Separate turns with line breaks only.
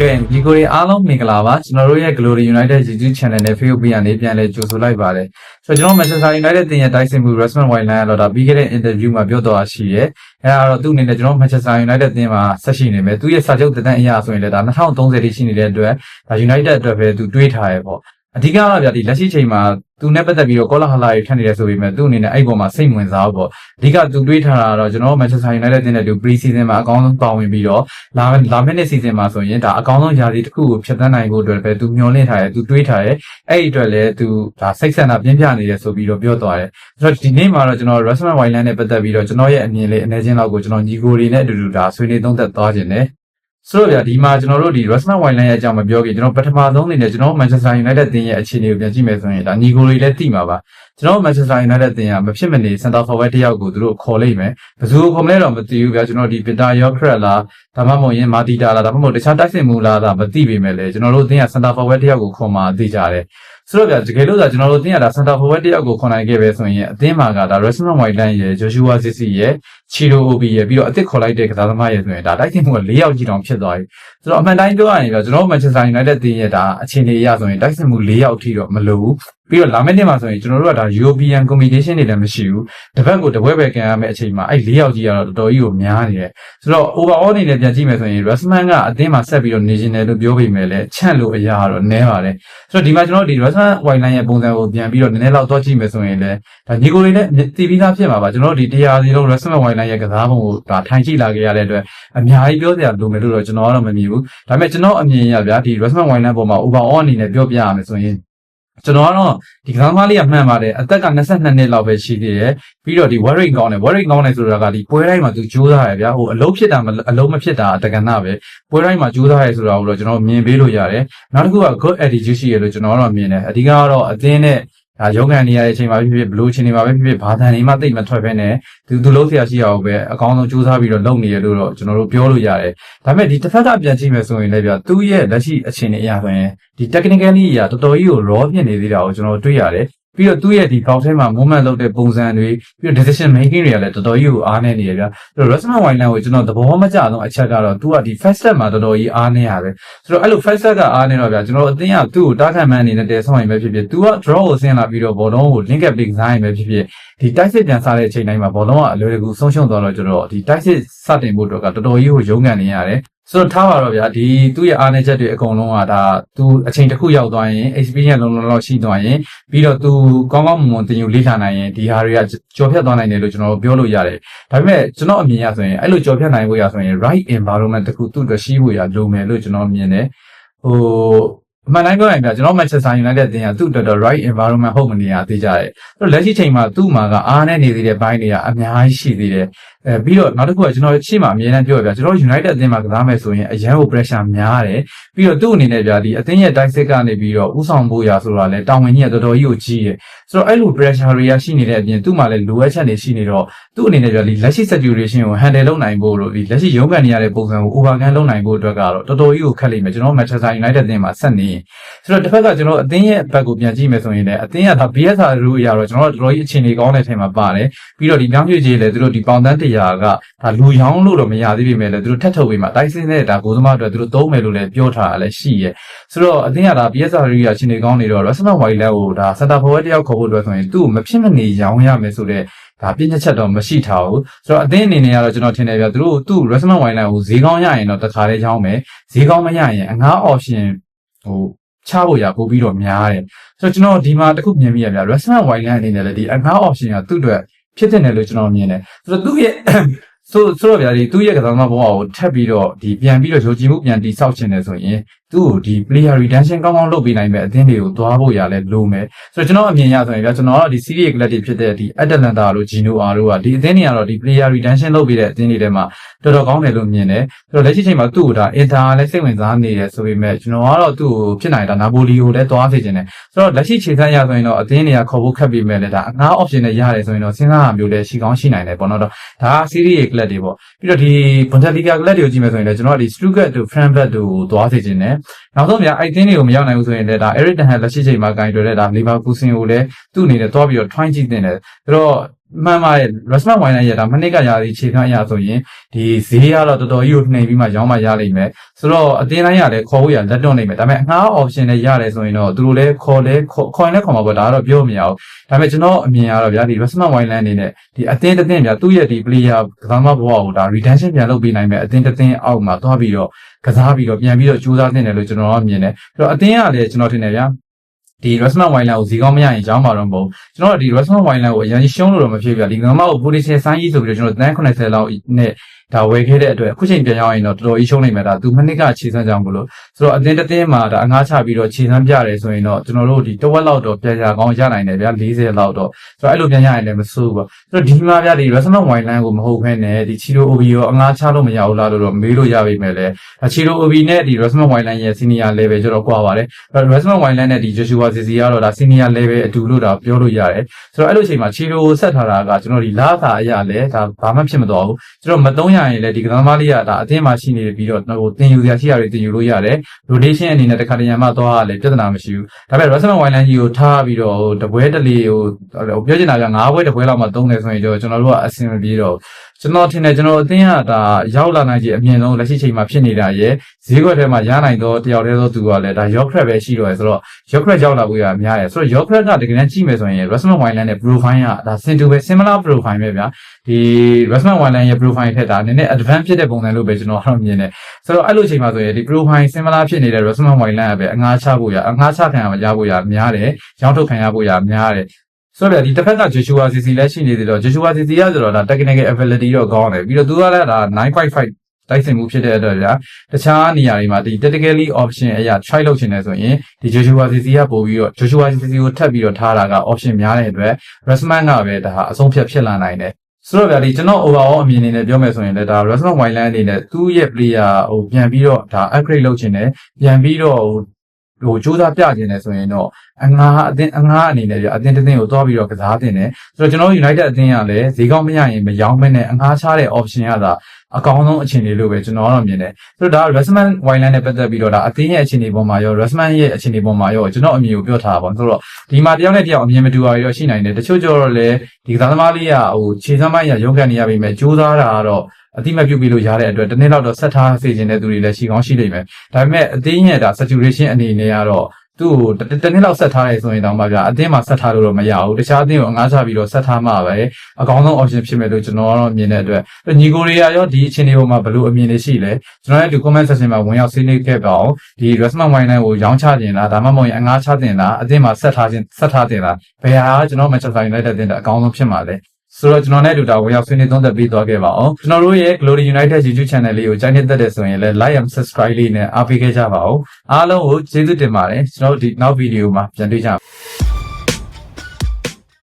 ကဲဒီကိုရီအားလုံးမင်္ဂလာပါကျွန်တော်တို့ရဲ့ Glory United YouTube Channel နဲ့ Facebook Page ကနေပြန်လည်ကြိုဆိုလိုက်ပါတယ်ဆိုတော့ကျွန်တော် Manchester United တင်ရဲ့တိုက်စစ်မှု Rasmus Hojlund ကတော့ဒါပြီးခဲ့တဲ့ interview မှာပြောတော့ရှိရဲအဲဒါတော့သူ့အနေနဲ့ကျွန်တော် Manchester United တင်မှာဆက်ရှိနေမယ်သူရဲ့စာချုပ်တန်အရာဆိုရင်လည်းဒါ2030တိရှိနေတဲ့အတွက်ဒါ United အတွက်ပဲသူတွေးထားရဲပေါ့ အဓိကတော့ဗျာဒီလက်ရှိချိန်မှာသူနဲ့ပတ်သက်ပြီးတော့ကောလာဟလာတွေထပ်နေတယ်ဆိုပေမဲ့သူ့အနေနဲ့အဲ့ပေါ်မှာစိတ်ဝင်စားဘူးပေါ့အဓိကသူတွေးထားတာကတော့ကျွန်တော် Manchester United တင်တဲ့သူ pre-season မှာအကောင်းဆုံးပါဝင်ပြီးတော့လာလာမယ့်နေ့ season မှာဆိုရင်ဒါအကောင်းဆုံးယာစီတစ်ခုကိုဖျက်ဆီးနိုင်ဖို့အတွက်ပဲသူမျှော်လင့်ထားတယ်သူတွေးထားတယ်အဲ့ဒီအတွက်လည်းသူဒါစိတ်ဆန္ဒပြင်းပြနေတယ်ဆိုပြီးတော့ပြောသွားတယ်ဆိုတော့ဒီနေ့မှာတော့ကျွန်တော် Rasmus Hojlund နဲ့ပတ်သက်ပြီးတော့ကျွန်တော်ရဲ့အမြင်လေးအနေချင်းလောက်ကိုကျွန်တော်ညီကိုတွေနဲ့အတူတူဒါဆွေးနွေးသုံးသပ်သွားခြင်းနဲ့ ဆိုတော့ဗျာဒီမှာကျွန်တော်တို့ဒီ Rasmus Hojlund ရဲ့အကြောင်းမပြောခင်ကျွန်တော်ပထမဆုံးအနေနဲ့ကျွန်တော် Manchester United တင်ရဲ့အခြေအနေကိုပြန်ကြည့်မယ်ဆိုရင်ဒါညီကိုတွေလည်းသိမှာပါ ကျွန်တော် Manchester United တင်ရမဖြစ်မနေ center forward တယောက်ကိုသူတို့ခေါ်လိုက်မယ်ဘယ်သူကိုခေါ်မလဲတော့မသိဘူးဗျာကျွန်တော်ဒီ Peter Yokrat လားဒါမှမဟုတ်ရင် Matita လားဒါမှမဟုတ်တခြားတိုက်စစ်မှုလားဒါမသိပေမဲ့လေကျွန်တော်တို့တင်ရ center forward တယောက်ကိုခေါ်มาသိကြတယ်ဆိုတော့ဗျာတကယ်လို့သာကျွန်တော်တို့တင်ရတာ center forward တယောက်ကိုခေါ်နိုင်ခဲ့ပဲဆိုရင်အသင်းမှာကဒါ Rasmus Hojlund ရဲ့ Joshua Zirkzee ရဲ့ Chiro Obi ရဲ့ပြီးတော့အသစ်ခေါ်လိုက်တဲ့ကစားသမားရဲ့ဆိုရင်ဒါတိုက်စစ်မှုက၄ယောက်ကြီးတောင်ဖြစ်သွားပြီဆိုတော့အမှန်တိုင်းပြောရရင်ဗျာကျွန်တော် Manchester United တင်ရတာအခြေအနေအရဆိုရင်တိုက်စစ်မှု၄ယောက်ထိတော့မလိုဘူး ပြီးတော့လာမယ့်နှစ်မှာဆိုရင်ကျွန်တော်တို့ကဒါ European competition တွေလည်းမရှိဘူးတစ်ဖက်ကိုတစ်ပွဲပဲကန်ရမယ့်အချိန်မှာအဲ့၄ယောက်ကြီးကတော့တော်တော်ကြီးကိုများနေတယ်ဆိုတော့ overall အနေနဲ့ပြန်ကြည့်မယ်ဆိုရင် Rasman ကအသင်းမှာဆက်ပြီးတော့နေရှင်တယ်လို့ပြောပေမဲ့လည်းချန့်လို့အရာကတော့နည်းပါတယ်ဆိုတော့ဒီမှာကျွန်တော်တို့ဒီ Rasman Wildline ရဲ့ပုံစံကိုပြန်ပြီးတော့နည်းနည်းလောက်တော့ကြည့်မယ်ဆိုရင်လည်းဒါညီကိုလေးနဲ့တည်ပြီးသားဖြစ်မှာပါကျွန်တော်တို့ဒီတရားစီလုံး Rasman Wildline ရဲ့ကစားပုံကိုဒါထိုင်ကြည့်လာခဲ့ရတဲ့အတွက်အများကြီးပြောစရာလိုမယ်လို့တော့ကျွန်တော်ကတော့မမြင်ဘူးဒါပေမဲ့ကျွန်တော်အမြင်ရဗျာဒီ Rasman Wildline ပုံမှာ overall အနေနဲ့ပြောပြရမယ်ဆိုရင် ကျွန်တော်ကတော့ဒီကစားသမားလေးကမှန်ပါတယ်အသက်က22နှစ်လောက်ပဲရှိသေးတယ်ပြီးတော့ဒီ worry ကောင်းတယ် worry ကောင်းတယ်ဆိုတာကဒီပွဲတိုင်းမှာသူကြိုးစားရဗျာဟိုအလုံးဖြစ်တာမအလုံးမဖြစ်တာတက္ကနာပဲပွဲတိုင်းမှာကြိုးစားရဆိုတာကိုတော့ကျွန်တော်မြင်ပေးလို့ရတယ်နောက်တစ်ခုက good attitude ရှိရလို့ကျွန်တော်ကတော့မြင်တယ်အဓိကကတော့အသင်းနဲ့ ဒါရုံးကန်နေရတဲ့အချိန်မှာဖြစ်ဖြစ်ဘလို့ချင်းနေမှာပဲဖြစ်ဖြစ်ဘာသာနေမှတိတ်မထွက်ဖဲနဲ့သူသူလုံးဆရာရှိအောင်ပဲအကောင်းဆုံးကြိုးစားပြီးတော့လုပ်နေရလို့တော့ကျွန်တော်တို့ပြောလို့ရတယ်ဒါပေမဲ့ဒီတစ်ဖက်ကပြန်ကြည့်မယ်ဆိုရင်လည်းဗျသူ့ရဲ့လက်ရှိအခြေအနေအရဆိုရင်ဒီ technically အရာတော်တော်ကြီးကို raw ဖြစ်နေသေးတာကိုကျွန်တော်တွေ့ရတယ် ပြီးတော့သူ့ရဲ့ဒီကောက်ထဲမှာ movement လုပ်တဲ့ပုံစံတွေပြီးတော့ decision making တွေကလည်းတော်တော်ကြီးကိုအားနည်းနေရဗျာ။အဲ့တော့ Rasmus Hojlund ကိုကျွန်တော်သဘောမကျဆုံးအချက်ကတော့သူကဒီ fast step မှာတော်တော်ကြီးအားနည်းရတယ်။ဆိုတော့အဲ့လို fast step ကအားနည်းတော့ဗျာကျွန်တော်အသင်းကသူ့ကိုတားခံမှန်းအနေနဲ့တဲဆောင်ရင်ပဲဖြစ်ဖြစ်သူက draw ကိုဆင်းလာပြီးတော့ဘောလုံးကို link up ပြီးကစားရင်ပဲဖြစ်ဖြစ်ဒီတိုက်စစ်ပြန်စားတဲ့အချိန်တိုင်းမှာဘောလုံးကအလွယ်တကူဆုံးရှုံးသွားတော့ကျွန်တော်ဒီတိုက်စစ်စတင်ဖို့တော့ကတော်တော်ကြီးကိုရုန်းကန်နေရတယ်။ ဆိုတော့ထားပါတော့ဗျာဒီသူ့ရဲ့အားနည်းချက်တွေအကုန်လုံးကဒါသူအချိန်တစ်ခုရောက်သွားရင် experience လုံးလုံးလောက်ရှိသွားရင်ပြီးတော့သူကောင်းကောင်းမွန်မွန်တင်ယူလေ့လာနိုင်ရင်ဒီဟာတွေကကြော်ဖြတ်သွားနိုင်တယ်လို့ကျွန်တော်ပြောလို့ရတယ်။ဒါပေမဲ့ကျွန်တော်အမြင်ရဆိုရင်အဲ့လိုကြော်ဖြတ်နိုင်ဖို့ရဆိုရင် right environment တစ်ခုသူ့အတွက်ရှိဖို့ရလိုမယ်လို့ကျွန်တော်မြင်တယ်။ဟိုအမှန်တိုင်းပြောရင်ဗျာကျွန်တော် Manchester United တင်ရသူ့အတွက်တော့ right environment ဟုတ်မနေရသေးကြတယ်။အဲ့တော့လက်ရှိချိန်မှာသူ့မှာကအားနဲ့နေသေးတဲ့ဘိုင်းတွေကအများကြီးရှိသေးတယ်။ အဲပြီးတော့နောက်တစ်ခုကကျွန်တော်ရှေ့မှာအမြဲတမ်းပြောရဗျာကျွန်တော် United အသင်းမှာကစားမယ်ဆိုရင်အရန်ကို pressure များတယ်။ပြီးတော့သူ့အနေနဲ့ဗျာဒီအသင်းရဲ့ dice ကနေပြီးတော့ဥဆောင်ဖို့ရဆိုတာလဲတာဝန်ကြီးကတော်တော်ကြီးကိုကြီးတယ်။ဆိုတော့အဲ့လို pressure တွေကရှိနေတဲ့အပြင်သူ့မှာလည်းလိုအပ်ချက်တွေရှိနေတော့သူ့အနေနဲ့ဗျာဒီလက်ရှိ situation ကို handle လုပ်နိုင်ဖို့လို့ဒီလက်ရှိရုန်းကန်နေရတဲ့ပုံစံကို overcome လုပ်နိုင်ဖို့အတွက်ကတော့တော်တော်ကြီးကိုခက်လိမ့်မယ်ကျွန်တော် Manchester United အသင်းမှာဆက်နေရင်ဆိုတော့တစ်ဖက်ကကျွန်တော်အသင်းရဲ့ဘက်ကိုပြန်ကြည့်မယ်ဆိုရင်လည်းအသင်းကဒါ BSR ရူအရာတော့ကျွန်တော်တို့တော်တော်ကြီးအခြေအနေကောင်းတဲ့ထဲမှာပါတယ်ပြီးတော့ဒီပြောင်းရွှေ့ကြီးလည်းသူတို့ဒီပေါင်တန်း100ကဒါလူရောင်းလို့တော့မရသေးပေမဲ့လည်းသူတို့ထက်ထုတ်ပေးမှာတိုက်စင်းတဲ့ဒါကိုသမားအတွက်သူတို့သုံးမယ်လို့လည်းပြောထားတာလည်းရှိရဲဆိုတော့အသင်းကဒါ BSR ရူအရာအခြေအနေကောင်းနေတော့ Rasmus Hojlund ကိုဒါ center forward တယောက်ခေါ်ဖို့အတွက်ဆိုရင်သူ့ကိုမဖြစ်မနေရောင်းရမယ်ဆိုတော့ဒါပြည့်ညက်ချက်တော့မရှိထားဘူးဆိုတော့အသင်းအနေနဲ့ကတော့ကျွန်တော်ထင်တယ်ဗျာသူတို့သူ့ Rasmus Hojlund ကိုဈေးကောင်းရရင်တော့တခါလေးချောင်းမယ်ဈေးကောင်းမရရင်အငား option ဟိုချဖို့ရပို့ပြီးတော့များတယ်ဆိုတော့ကျွန်တော်ဒီမှာတခုမြင်မိရဗျာ Rasmus Hojlund အနေနဲ့လည်းဒီအငား option ကသူ့အတွက် ဖြစ်တဲ့တယ်လို့ကျွန်တော်မြင်တယ်ဆိုတော့သူ့ရဲ့ ဆိုဆိုတော့ဗျာဒီသူ့ရဲ့ကစားသမားဘဝကိုထပ်ပြီးတော့ဒီပြန်ပြီးတော့ယုံကြည်မှုပြန်တိဆောက်ခြင်းတယ်ဆိုရင်သူ့ကိုဒီ player retention ကောင်းကောင်းလုပ်ပေးနိုင်မဲ့အသင်းတွေကိုသွားဖို့ရလဲလိုမယ်ဆိုတော့ကျွန်တော်အမြင်ရဆိုရင်ဗျာကျွန်တော်ကဒီ series club တွေဖြစ်တဲ့ဒီ Atalanta လို့ Gino R တို့ကဒီအသင်းတွေကတော့ဒီ player retention လုပ်ပေးတဲ့အသင်းတွေထဲမှာတော်တော်ကောင်းတယ်လို့မြင်တယ်ဆိုတော့လက်ရှိချိန်မှာသူ့ကိုဒါ Inter လည်းစိတ်ဝင်စားနေတယ်ဆိုပေမဲ့ကျွန်တော်ကတော့သူ့ကိုဖြစ်နိုင်တာ Napoli ကိုလည်းသွားစေချင်တယ်ဆိုတော့လက်ရှိခြေစမ်းရဆိုရင်တော့အသင်းတွေကခေါ်ဖို့ခက်ပေမဲ့လည်းဒါအငား option နဲ့ရတယ်ဆိုရင်တော့စဉ်းစားရမျိုးလည်းရှိကောင်းရှိနိုင်တယ်ပေါ့နော်တော့ဒါက series club တွေပေါ့ပြီးတော့ဒီ Bundesliga club တွေကိုကြည့်မယ်ဆိုရင်လည်းကျွန်တော်ကဒီ Stuttgart တို့ Frankfurt တို့ကိုသွားစေချင်တယ်နောက်ဆုံးဗျာအဲ့တင်းတွေကိုမရောက်နိုင်ဘူးဆိုရင်လည်းဒါ Eric Ten Hag လက်ရှိချိန်မှာကင်တွယ်တဲ့ဒါ Leverkusen ကိုလည်းသူ့အနေနဲ့သွားပြီးတော့ try ကြည့်တင်တယ်ဆိုတော့မှန်ပါတယ် restaurant wine ရဲ့ဒါမနှစ်ကရာသီခြေခံအရာဆိုရင်ဒီဈေးကတော့တော်တော်ကြီးကိုနှိမ်ပြီးမှရောင်းမှရလိမ့်မယ်ဆိုတော့အတင်းတိုင်းရလည်းခေါ်ဖို့ရလက်တွန့်နေမယ်ဒါပေမဲ့အငှား option နဲ့ရတယ်ဆိုရင်တော့သူတို့လည်းခေါ်လဲခေါ်ခေါ်ရင်လည်းခေါ်မှာပေါ့ဒါကတော့ပြောမရဘူးဒါပေမဲ့ကျွန်တော်အမြင်ကတော့ဗျာဒီ restaurant wine အနေနဲ့ဒီအတင်းတစ်တင်းဗျာသူ့ရဲ့ဒီ player ကစားမဘဝကိုဒါ redemption ပြန်လုပ်ပေးနိုင်မယ်အတင်းတစ်တင်းအောက်မှာသွားပြီးတော့ကစားပြီးတော့ပြန်ပြီးတော့ကြိုးစားတင်တယ်လို့ကျွန်တော်ကမြင်တယ်အဲ့တော့အတင်းကလည်းကျွန်တော်ထင်တယ်ဗျာ ဒီ restaurant wine ကိုဈေးကောင်းမရရင်ကြောင်းမှာတော့မဟုတ်ကျွန်တော်တို့ဒီ restaurant wine ကိုအရင်ရှုံးလို့တော့မဖြစ်ပြဒီငမကို potential ဆိုင်းကြီးဆိုပြီးတော့ကျွန်တော်တန်း80လောက်နဲ့ဒါဝယ်ခဲ့တဲ့အတွက်အခုချိန်ပြန်ရောက်ရင်တော့တော်တော်ကြီးရှုံးနိုင်မှာဒါသူမနစ်ကခြေစမ်းကြောင်းမလို့ဆိုတော့အတင်းတစ်တင်းမှာဒါအငှားချပြီးတော့ခြေစမ်းပြတယ်ဆိုရင်တော့ကျွန်တော်တို့ဒီတဝက်လောက်တော့ပြန်ရကောင်းရနိုင်တယ်ဗျာ40လောက်တော့ဆိုတော့အဲ့လိုပြန်ရရင်လည်းမဆိုးဘူးပေါ့ဆိုတော့ဒီမှာဗျာဒီ restaurant wine ကိုမဟုတ်ဘဲနဲ့ဒီချီရို OB ရောအငှားချလို့မရဘူးလားလို့တော့မေးလို့ရပြီမဲ့လေချီရို OB နဲ့ဒီ restaurant wine ရဲ့ senior level ကျတော့ကွာပါတယ်အဲ့တော့ restaurant wine နဲ့ဒီ Joshua CC ကတော့ဒါ senior level အတူလို့ဒါပြောလို့ရတယ်ဆိုတော့အဲ့လိုချိန်မှာချီရိုဆက်ထားတာကကျွန်တော်ဒီလာသာအရာလဲဒါဘာမှဖြစ်မသွားဘူးကျွန်တော်မသုံးရရင်လည်းဒီကစားသမားလေးကဒါအသင်းမှာရှိနေပြီးတော့ဟိုတင်ယူစရာရှိတာတွေတင်ယူလို့ရတယ် rotation အနေနဲ့တစ်ခါတရံမှသွားရလဲပြဿနာမရှိဘူးဒါပေမဲ့ restaurant wine ကြီးကိုထားပြီးတော့ဟိုတပွဲတလေဟိုပြောချင်တာက9ပွဲတပွဲလောက်မှသုံးတယ်ဆိုရင်ကျွန်တော်တို့ကအဆင်မပြေတော့ကျွန်တော်ထင်တယ်ကျွန်တော်အသင်းကဒါရောက်လာနိုင်ခြင်းအမြင့်ဆုံးလက်ရှိချိန်မှာဖြစ်နေတာရဲ့ဈေးကွက်ထဲမှာရနိုင်တော့တယောက်တည်းသောသူကလည်းဒါ Yorkrat ပဲရှိတော့ရယ်ဆိုတော့ Yorkrat ရောက်လာဖို့ရအများရယ်ဆိုတော့ Yorkrat ကတကယ်တမ်းကြည့်မယ်ဆိုရင် restaurant wine နဲ့ profile ကဒါ sin to ပဲ similar profile ပဲဗျာဒီ restaurant wine ရဲ့ profile ထက်ဒါနည်းနည်း advance ဖြစ်တဲ့ပုံစံလို့ပဲကျွန်တော်ကတော့မြင်တယ်ဆိုတော့အဲ့လိုချိန်မှာဆိုရင်ဒီ profile similar ဖြစ်နေတဲ့ restaurant wine ကပဲအငှားချဖို့ရအငှားချခံရမှာရဖို့ရများတယ်ရောင်းထုတ်ခံရဖို့ရများတယ် ဆိုတော့ဒီတစ်ဖက်က Joshua CC လည်းရှိနေသေးတော့ Joshua CC ကဆိုတော့ဒါ technical ability တော့ကောင်းတယ်ပြီးတော့သူကလည်းဒါ9.5တိုက်ဆိုင်မှုဖြစ်တဲ့အတွက်ကြာတခြားနေရာတွေမှာဒီ technically option အရာ try လုပ်ချင်တယ်ဆိုရင်ဒီ Joshua CC ကပို့ပြီးတော့ Joshua CC ကိုထပ်ပြီးတော့ထားတာက option များတဲ့အတွက် Resman ကပဲဒါအဆုံးဖြတ်ဖြစ်လာနိုင်တယ်ဆိုတော့ဗျာဒီကျွန်တော် overall အမြင်အနေနဲ့ပြောမယ်ဆိုရင်လည်းဒါ restaurant wineland အနေနဲ့သူ့ရဲ့ player ဟိုပြန်ပြီးတော့ဒါ upgrade လုပ်ချင်တယ်ပြန်ပြီးတော့ဟို ဟိုစူးစမ်းပြချင်တယ်ဆိုရင်တော့အငှားအသင်းအငှားအနေနဲ့ပြအသင်းတစ်သင်းကိုတွားပြီးတော့ကစားတင်တယ်ဆိုတော့ကျွန်တော်တို့ United အသင်းကလည်းဈေးကောင်းမရရင်မရောင်းမဲနဲ့အငှားချတဲ့ option ကသာ အကောင်းဆုံးအခြေအနေလို့ပဲကျွန်တော်ကတော့မြင်တယ်ဆိုတော့ဒါ Restman Wineland နဲ့ပတ်သက်ပြီးတော့ဒါအသင်းရဲ့အခြေအနေပေါ်မှာရော Restman ရဲ့အခြေအနေပေါ်မှာရောကျွန်တော်အမြင်ကိုပြောထားပါဘောဆိုတော့ဒီမှာတယောက်နဲ့တယောက်အမြင်မတူတာရောရှိနိုင်တယ်တချို့ကျတော့လည်းဒီကစားသမားလေးကဟိုခြေစမ်းပိုင်းရရုန်းကန်နေရပြီမဲ့ကြိုးစားတာကတော့အတိမပြုတ်ပြီးလို့ရတဲ့အတွက်တစ်နေ့လောက်တော့ဆက်ထားစေခြင်းတဲ့သူတွေလည်းရှိကောင်းရှိလိမ့်မယ်ဒါပေမဲ့အသင်းရဲ့ဒါ saturation အနေနဲ့ကတော့ သူ့ကိုတတစ်နှစ်လောက်ဆက်ထားရဲဆိုရင်တောင်မှဗျာအသင်းမှာဆက်ထားလို့တော့မရဘူးတခြားအသင်းကိုအငှားချပြီးတော့ဆက်ထားမှပဲအကောင်းဆုံး option ဖြစ်မယ်လို့ကျွန်တော်ကတော့မြင်တဲ့အတွက်ညီကိုတွေကရောဒီအခြေအနေပေါ်မှာဘယ်လိုအမြင်တွေရှိလဲကျွန်တော်ရဲ့ဒီ comment section မှာဝင်ရောက်ဆွေးနွေးခဲ့ပါအောင်ဒီ Restaurant Wine ကိုရောင်းချခြင်းလားဒါမှမဟုတ်ရင်အငှားချခြင်းလားအသင်းမှာဆက်ထားခြင်းဆက်ထားခြင်းလားဘယ်ဟာကကျွန်တော် Manchester United အသင်းတဲ့အကောင်းဆုံးဖြစ်မှာလဲ ဆိုတော့ကျွန်တော်နဲ့အတူတာဝင်ရောက်ဆွေးနွေးသုံးသပ်ပေးသွားခဲ့ပါအောင်ကျွန်တော်တို့ရဲ့ Glory United YouTube channel လေးကိုကြိုက်နေတဲ့တဲ့ဆိုရင်လည်း like and subscribe လေးနဲ့အားပေးခဲ့ကြပါဦးအားလုံးကိုကျေးဇူးတင်ပါတယ်ကျွန်တော်တို့ဒီနောက်ဗီဒီယိုမှာပြန်တွေ့ကြပါ